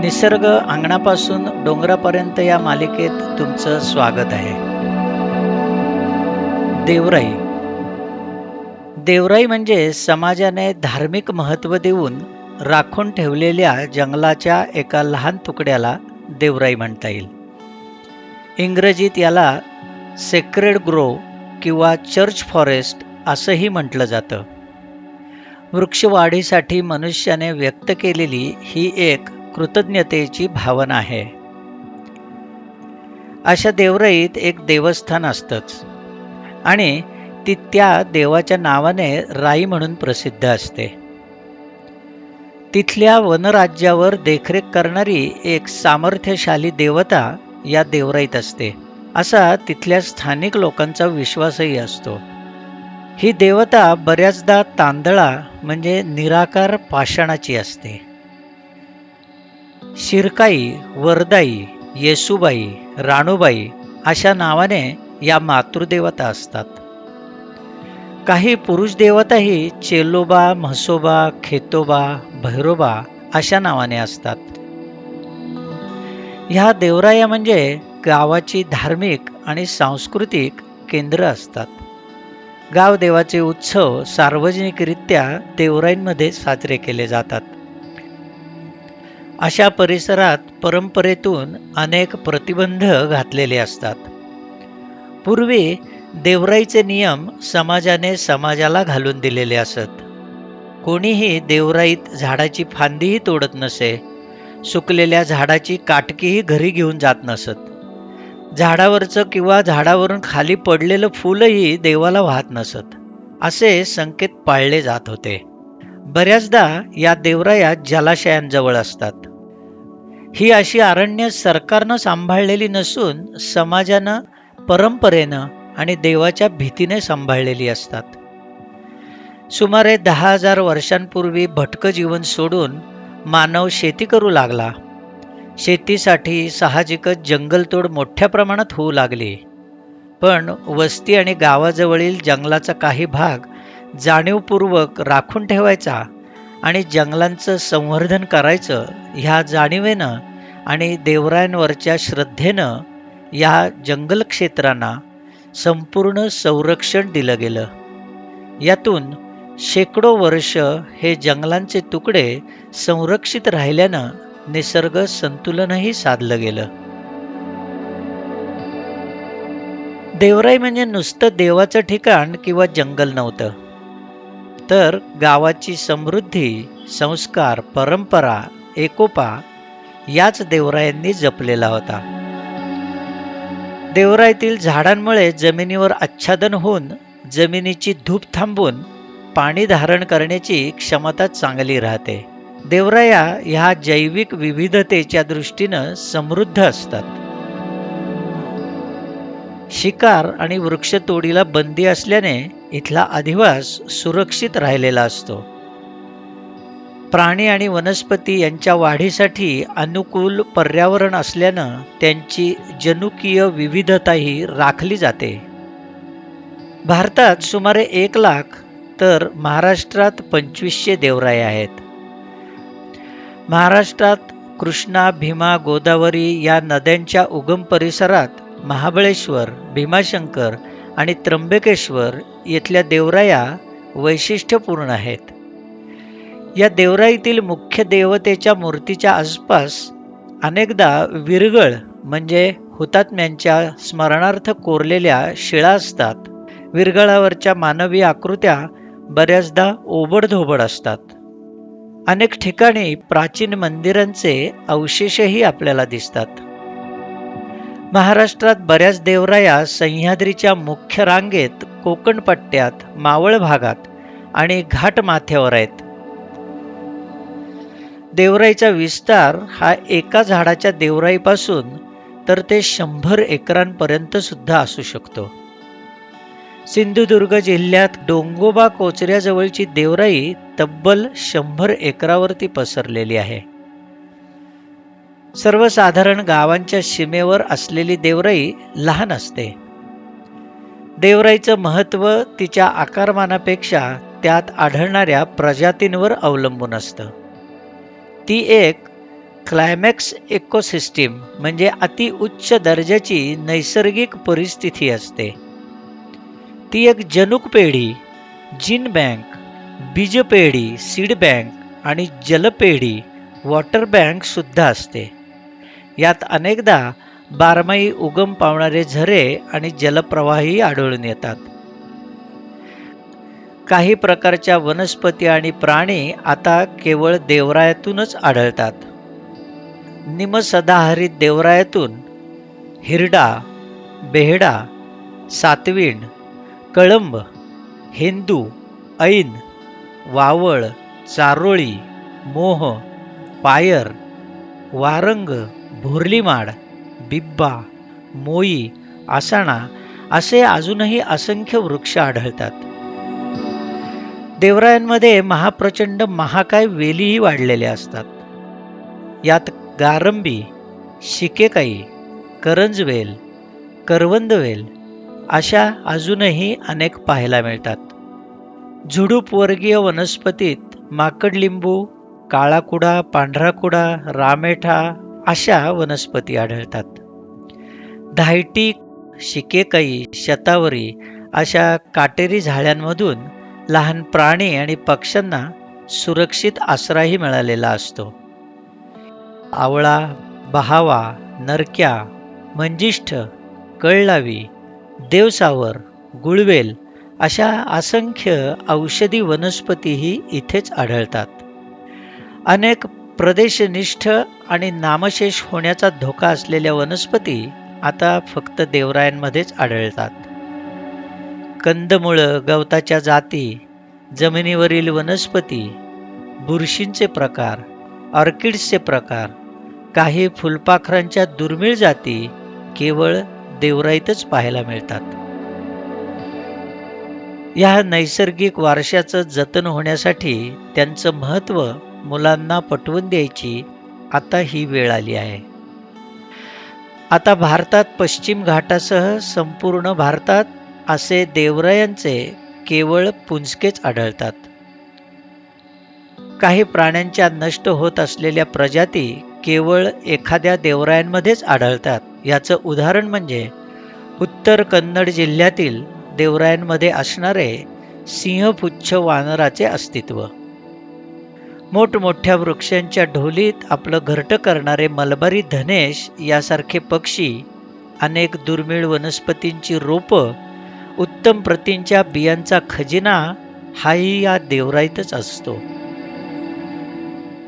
निसर्ग अंगणापासून डोंगरापर्यंत या मालिकेत तुमचं स्वागत आहे. देवराई. देवराई म्हणजे समाजाने धार्मिक महत्त्व देऊन राखून ठेवलेल्या जंगलाच्या एका लहान तुकड्याला देवराई म्हणता येईल. इंग्रजीत याला सेक्रेड ग्रो किंवा चर्च फॉरेस्ट असंही म्हटलं जातं. वृक्षवाढीसाठी मनुष्याने व्यक्त केलेली ही एक कृतज्ञतेची भावना आहे. अशा देवराईत एक देवस्थान असतंच. आणि ती त्या देवाच्या नावाने राई म्हणून प्रसिद्ध असते. तिथल्या वनराज्यावर देखरेख करणारी एक सामर्थ्यशाली देवता या देवराईत असते. असा तिथल्या स्थानिक लोकांचा विश्वासही असतो. ही देवता बऱ्याचदा तांदळा म्हणजे निराकार पाषाणाची असते. शिरकाई वरदाई येसुबाई राणूबाई अशा नावाने या मातृदेवता असतात. काही पुरुष देवताही चेलोबा म्हसोबा खेतोबा भैरोबा अशा नावाने असतात. ह्या देवराया म्हणजे गावाची धार्मिक आणि सांस्कृतिक केंद्र असतात. गाव देवाचे उत्सव सार्वजनिकरित्या देवराईंमध्ये साजरे केले जातात. अशा परिसरात परंपरेतून अनेक प्रतिबंध घातलेले असतात. पूर्वी देवराईचे नियम समाजाने समाजाला घालून दिलेले असत. कोणीही देवराईत झाडाची फांदीही तोडत नसे सुकलेल्या झाडाची काटकीही घरी घेऊन जात नसत. झाडावरचं किंवा झाडावरून खाली पडलेलं फुलही देवाला वाहत नसत असे संकेत पाळले जात होते. बऱ्याचदा या देवराया जलाशयांजवळ असतात. ही अशी अरण्य सरकारनं सांभाळलेली नसून समाजानं परंपरेनं आणि देवाच्या भीतीने सांभाळलेली असतात. सुमारे दहा हजार वर्षांपूर्वी भटकं जीवन सोडून मानव शेती करू लागला. शेतीसाठी साहजिकच जंगलतोड मोठ्या प्रमाणात होऊ लागली. पण वस्ती आणि गावाजवळील जंगलाचा काही भाग जाणीवपूर्वक राखून ठेवायचा आणि जंगलांचं संवर्धन करायचं ह्या जाणीवेनं आणि देवरायांवरच्या श्रद्धेनं या जंगल क्षेत्रांना संपूर्ण संरक्षण दिलं गेलं. यातून शेकडो वर्ष हे जंगलांचे तुकडे संरक्षित राहिल्यानं निसर्ग संतुलनही साधलं गेलं. देवराई म्हणजे नुसतं देवाचं ठिकाण किंवा जंगल नव्हतं. तर गावाची समृद्धी संस्कार परंपरा एकोपा याच देवरायांनी जपलेला होता. देवराईतील झाडांमुळे जमिनीवर आच्छादन होऊन जमिनीची धूप थांबून पाणी धारण करण्याची क्षमता चांगली राहते. देवराया ह्या जैविक विविधतेच्या दृष्टीनं समृद्ध असतात. शिकार आणि वृक्षतोडीला बंदी असल्याने इथला अधिवास सुरक्षित राहिलेला असतो. प्राणी आणि वनस्पती यांच्या वाढीसाठी अनुकूल पर्यावरण असल्यानं त्यांची जनुकीय विविधताही राखली जाते. भारतात सुमारे एक लाख तर महाराष्ट्रात पंचवीसशे देवराय आहेत. महाराष्ट्रात कृष्णा भीमा गोदावरी या नद्यांच्या उगम परिसरात महाबळेश्वर भीमाशंकर आणि त्र्यंबकेश्वर येथल्या देवराया वैशिष्ट्यपूर्ण आहेत. या देवराईतील मुख्य देवतेच्या मूर्तीच्या आसपास अनेकदा विरगळ म्हणजे हुतात्म्यांच्या स्मरणार्थ कोरलेल्या शिळा असतात. विरगळावरच्या मानवी आकृत्या बऱ्याचदा ओबडधोबड असतात. अनेक ठिकाणी प्राचीन मंदिरांचे अवशेषही आपल्याला दिसतात. महाराष्ट्रात बऱ्याच देवराया सह्याद्रीच्या मुख्य रांगेत कोकण पट्ट्यात मावळ भागात आणि घाट माथ्यावर आहेत. देवराईचा विस्तार हा एका झाडाच्या देवराईपासून तर ते शंभर एकरांपर्यंत सुद्धा असू शकतो. सिंधुदुर्ग जिल्ह्यात डोंगोबा कोचऱ्याजवळची देवराई तब्बल शंभर एकरावरती पसरलेली आहे. सर्वसाधारण गावांच्या सीमेवर असलेली देवराई लहान असते. देवराईचं महत्त्व तिच्या आकारमानापेक्षा त्यात आढळणाऱ्या प्रजातींवर अवलंबून असतं. ती एक क्लायमॅक्स इकोसिस्टीम म्हणजे अति उच्च दर्जाची नैसर्गिक परिस्थिती असते. ती एक जनुक पेढी जीन बँक बीज पेढी सीड बँक आणि जलपेढी वॉटर बँक सुद्धा असते. यात अनेकदा बारमाही उगम पावणारे झरे आणि जलप्रवाही आढळून येतात. काही प्रकारच्या वनस्पती आणि प्राणी आता केवळ देवरायातूनच आढळतात. निमसदाहरित देवरायातून हिरडा बेहडा सातवीण कळंब हिंदू ऐन वावळ चारोळी मोह पायर वारंग भोरलीमाड बिब्बा मोई आसाणा असे अजूनही असंख्य वृक्ष आढळतात. देवरायांमध्ये महाप्रचंड महाकाय वेलीही वाढलेल्या असतात. यात गारंबी शिकेकाई करंजवेल करवंदवेल अशा अजूनही अनेक पाहायला मिळतात. झुडूप वर्गीय वनस्पतीत माकडलिंबू काळाकुडा पांढराकुडा रामेठा अशा वनस्पती आढळतात. धायटी शिकेकाई शतावरी अशा काटेरी झाड्यांमधून लहान प्राणी आणि पक्ष्यांना सुरक्षित आसराही मिळालेला असतो. आवळा बहावा नरक्या मंजिष्ठ कळलावी देवसावर गुळवेल अशा असंख्य औषधी वनस्पतीही इथेच आढळतात. अनेक प्रदेशनिष्ठ आणि नामशेष होण्याचा धोका असलेल्या वनस्पती आता फक्त देवरायांमध्येच आढळतात. कंदमुळं गवताच्या जाती जमिनीवरील वनस्पती बुरशींचे प्रकार ऑर्किड्सचे प्रकार काही फुलपाखरांच्या दुर्मिळ जाती केवळ देवराईतच पाहायला मिळतात. या नैसर्गिक वारशाचं जतन होण्यासाठी त्यांचं महत्त्व मुलांना पटवून द्यायची आता ही वेळ आली आहे. आता भारतात पश्चिम घाटासह संपूर्ण भारतात असे देवरायांचे केवळ पुंजकेच आढळतात. काही प्राण्यांच्या नष्ट होत असलेल्या प्रजाती केवळ एखाद्या देवरायांमध्येच आढळतात. याचं उदाहरण म्हणजे उत्तर कन्नड जिल्ह्यातील देवरायांमध्ये असणारे सिंहपुच्छ वानराचे अस्तित्व. मोठमोठ्या वृक्षांच्या ढोलीत आपलं घरटं करणारे मलबारी धनेश यासारखे पक्षी अनेक दुर्मिळ वनस्पतींची रोपं उत्तम प्रतींच्या बियांचा खजिना हाही या देवराईतच असतो.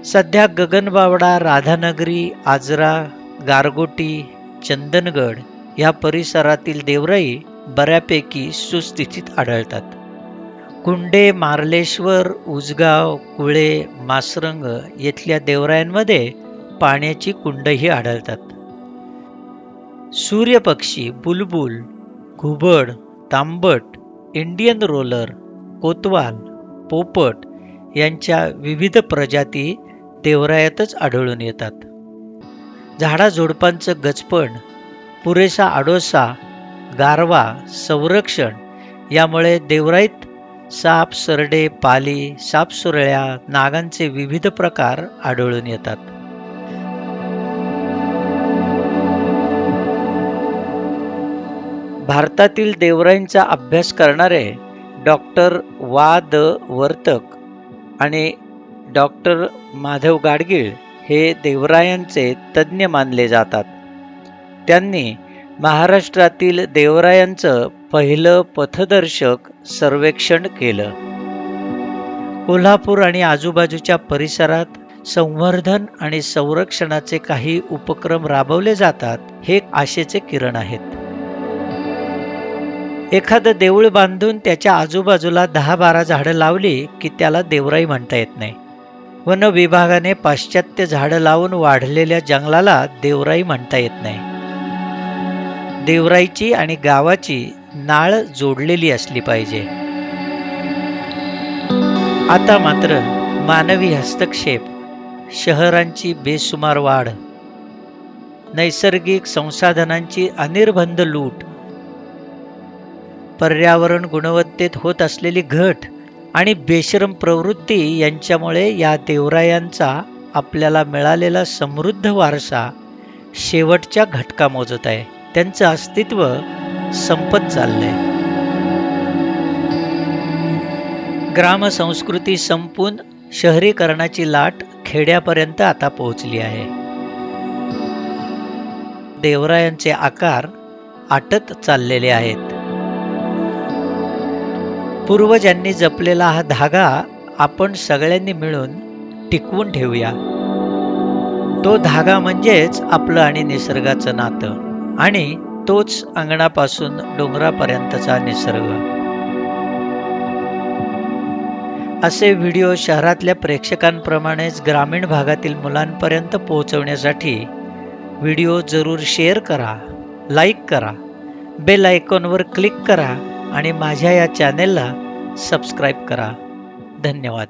सध्या गगनबावडा राधानगरी आजरा गारगोटी चंदनगड या परिसरातील देवराई बऱ्यापैकी सुस्थितीत आढळतात. कुंडे मार्लेश्वर उजगाव कुळे मासरंग येथल्या देवरायांमध्ये पाण्याची कुंडही आढळतात. सूर्यपक्षी बुलबुल घुबड तांबट इंडियन रोलर कोतवाल पोपट यांच्या विविध प्रजाती देवरायातच आढळून येतात. झाडाझुडपांचं गचपण पुरेसा आडोसा गारवा संरक्षण यामुळे देवराईत साप सरडे पाली सापसुरळ्या नागांचे विविध प्रकार आढळून येतात. भारतातील देवराईंचा अभ्यास करणारे डॉक्टर वा द वर्तक आणि डॉक्टर माधव गाडगीळ हे देवरायांचे तज्ज्ञ मानले जातात. त्यांनी महाराष्ट्रातील देवरायांचं पहिलं पथदर्शक सर्वेक्षण केलं. कोल्हापूर आणि आजूबाजूच्या परिसरात संवर्धन आणि संरक्षणाचे काही उपक्रम राबवले जातात हे आशेचे किरण आहेत. एखादं देऊळ बांधून त्याच्या आजूबाजूला दहा बारा झाडं लावली की त्याला देवराई म्हणता येत नाही. वन विभागाने पाश्चात्य झाडं लावून वाढलेल्या जंगलाला देवराई म्हणता येत नाही. देवराईची आणि गावाची नाळ जोडलेली असली पाहिजे. आता मात्र मानवी हस्तक्षेप शहरांची बेसुमार वाढ नैसर्गिक संसाधनांची अनिर्बंध लूट पर्यावरण गुणवत्तेत होत असलेली घट आणि बेशरम प्रवृत्ती यांच्यामुळे या देवरायांचा आपल्याला मिळालेला समृद्ध वारसा शेवटच्या घटका मोजत आहे. त्यांचं अस्तित्व संपत चाललंय. ग्रामसंस्कृती संपून शहरीकरणाची लाट खेड्यापर्यंत आता पोहोचली आहे. देवरायांचे आकार आटत चाललेले आहेत. पूर्वजांनी जपलेला हा धागा आपण सगळ्यांनी मिळून टिकवून ठेवूया. तो धागा म्हणजेच आपलं आणि निसर्गाचं नातं आणि तोच अंगणापासून डोंगरापर्यंतचा निसर्ग. असे व्हिडिओ शहरातल्या प्रेक्षकांप्रमाणेच ग्रामीण भागातील मुलांपर्यंत पोहोचवण्यासाठी व्हिडिओ जरूर शेअर करा लाईक करा बेल आयकॉनवर क्लिक करा आणि माझ्या या चॅनेलला सबस्क्राईब करा. धन्यवाद.